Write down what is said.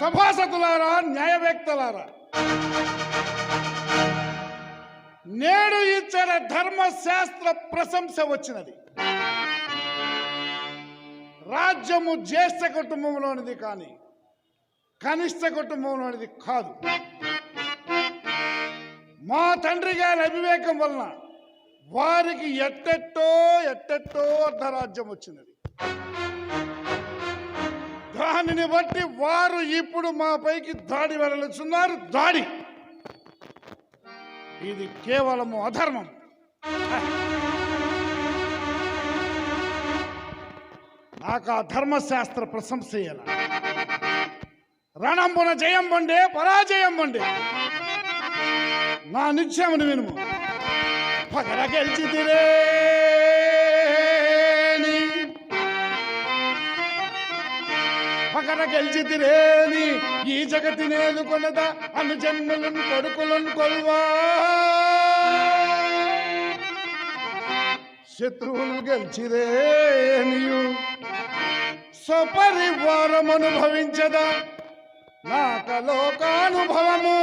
సభాసదులారా న్యాయవేత్తలారా నేడు ఇచ్చిన ధర్మశాస్త్ర ప్రశంస వచ్చినది. రాజ్యము జ్యేష్ఠ కుటుంబంలోనిది కానీ కనిష్ట కుటుంబంలోనిది కాదు. మా తండ్రి గారి అవివేకం వలన వారికి ఎట్టెట్టో ఎట్టెట్టో అర్ధరాజ్యం వచ్చినది. దానిని బట్టి వారు ఇప్పుడు మా పైకి దాడి వెళ్ళలుచున్నారు దాడి. ఇది కేవలము అధర్మం. నాకు ఆ ధర్మశాస్త్ర ప్రశంస రణంబున జయం వండే పరాజయం వండే. నా నిత్యమును వినుము. పగల గెలిచితిరే. పగల గెలిచితిరేని ఈ జగతి నేలుకొనద అను జన్మలను కొడుకులను కొల్వా. శత్రువులు గెలిచిరేనియు. సపరివారం అనుభవించదా నాకలోకానుభవము